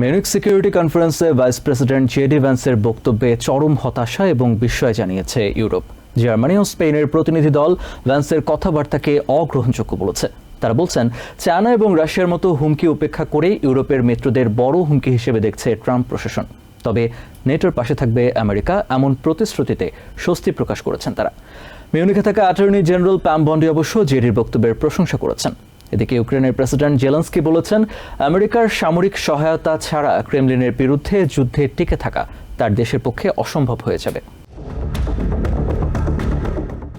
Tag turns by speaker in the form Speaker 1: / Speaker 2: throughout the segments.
Speaker 1: Munich security কনফারেন্সে vice president JD ভ্যান্সের বক্তব্যে চরম হতাশা এবং বিস্ময় জানিয়েছে ইউরোপ। জার্মানি ও স্পেনের প্রতিনিধি দল ভ্যান্সের কথাবার্তাকে অগ্রহণযোগ্য বলেছে। তারা বলছেন, চায়না এবং রাশিয়ার মতো হুমকি উপেক্ষা করে ইউরোপের মিত্রদের বড় হুমকি হিসেবে দেখছে ট্রাম্প প্রশাসন। তবে নেটোর পাশে থাকবে আমেরিকা, এমন প্রতিশ্রুতিতে স্বস্তি প্রকাশ করেছেন তারা। মিউনিকে থাকা অ্যাটর্নি জেনারেল প্যাম বন্ডি অবশ্য জেডির বক্তব্যের প্রশংসা করেছেন। এদিকে ইউক্রেনের প্রেসিডেন্ট জেলেন্সকি বলেছেন, আমেরিকার সামরিক সহায়তা ছাড়া ক্রেমলিনের বিরুদ্ধে যুদ্ধে টিকে থাকা তার দেশের পক্ষে অসম্ভব হয়ে যাবে।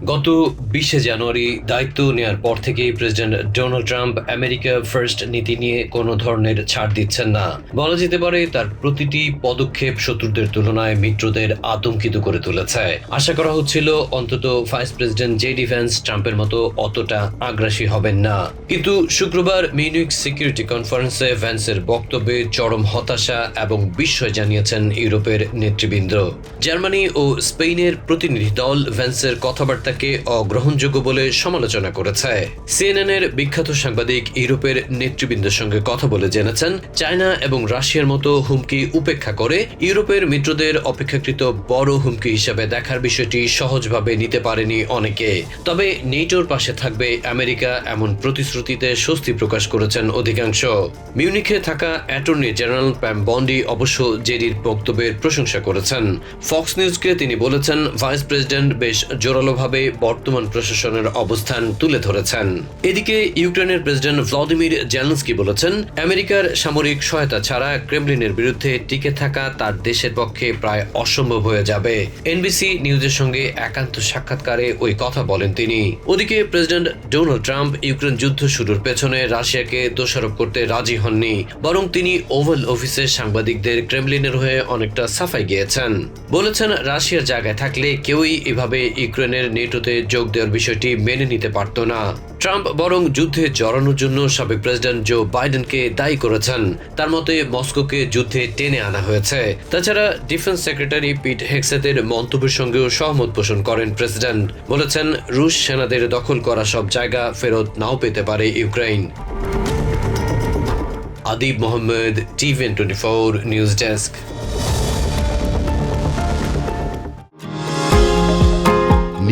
Speaker 2: গত বিশে জানুয়ারি দায়িত্ব নেয়ার পর থেকেই president Donald Trump America first নীতি নিয়ে কোনো ধরনের ছাড় দিচ্ছেন না। বলা যেতে পারে তার প্রতিটি পদক্ষেপ শত্রুদের তুলনায় মিত্রদের আতঙ্কিত করে তুলেছে। আশা করা হচ্ছিল অন্তত ভাইস প্রেসিডেন্ট জে ডিফেন্স ট্রাম্পের মতো অতটা আগ্রাসী হবেন না। কিন্তু শুক্রবার মিউনিক সিকিউরিটি কনফারেন্সে ভ্যান্সের বক্তব্যে চরম হতাশা এবং বিস্ময় জানিয়েছেন ইউরোপের নেতৃবৃন্দ। জার্মানি ও স্পেনের প্রতিনিধি দল ভ্যান্সের কথাবার্তাকে অগ্রহণযোগ্য বলে সমালোচনা করেছে। সিএনএন এর বিখ্যাত সাংবাদিক ইউরোপের নেতৃবৃন্দের সঙ্গে কথা বলে জেনেছেন, চায়না এবং রাশিয়ার মতো হুমকি উপেক্ষা করে ইউরোপের মিত্রদের অপেক্ষাকৃত বড় হুমকি হিসেবে দেখার বিষয়টি সহজভাবে নিতে পারেনি অনেকে। তবে নেটোর পাশে থাকবে আমেরিকা, এমন প্রতিশ্রুতিতে স্বস্তি প্রকাশ করেছেন অধিকাংশ। মিউনিখে থাকা অ্যাটর্নি জেনারেল প্যাম বন্ডি অবশ্য জেডির বক্তব্যের প্রশংসা করেছেন। ফক্স নিউজকে তিনি বলেছেন, ভাইস প্রেসিডেন্ট বেশ জোরালোভাবে বর্তমান প্রশাসনের অবস্থান তুলে ধরেছেন। এদিকে ইউক্রেনের প্রেসিডেন্ট ভ্লাদিমির জেলেন্সকি বলেছেন, আমেরিকার সামরিক সহায়তা ছাড়া ক্রেমলিনের বিরুদ্ধে টিকে থাকা তার দেশের পক্ষে প্রায় অসম্ভব হয়ে যাবে। এনবিসি নিউজের সঙ্গে একান্ত সাক্ষাৎকারে ওই কথা বলেন তিনি। ওদিকে প্রেসিডেন্ট ডোনাল্ড ট্রাম্প ইউক্রেন যুদ্ধ শুরুর পেছনে রাশিয়াকে দোষারোপ করতে রাজি হননি, বরং তিনি ওভাল অফিসে সাংবাদিকদের ক্রেমলিনের হয়ে অনেকটা সাফাই গিয়েছেন। বলেছেন, রাশিয়ার জায়গায় থাকলে কেউই এভাবে ইউক্রেনের নেটোতে যোগ দেওয়ার বিষয়টি মেনে নিতে পারত না। ট্রাম্প বরং যুদ্ধে জড়ানোর জন্য সাবেক প্রেসিডেন্ট জো বাইডেনকে দায়ী করেছেন। তার মতে, মস্কোকে যুদ্ধে টেনে আনা হয়েছে। তাছাড়া ডিফেন্স সেক্রেটারি পিট হেক্সেতের মন্তব্যের সঙ্গেও সহমত পোষণ করেন প্রেসিডেন্ট। বলেছেন, রুশ সেনাদের দখল করা সব জায়গা ফেরত নাও পেতে পারে Ukraine Adib Mohammad TVN twenty four news desk.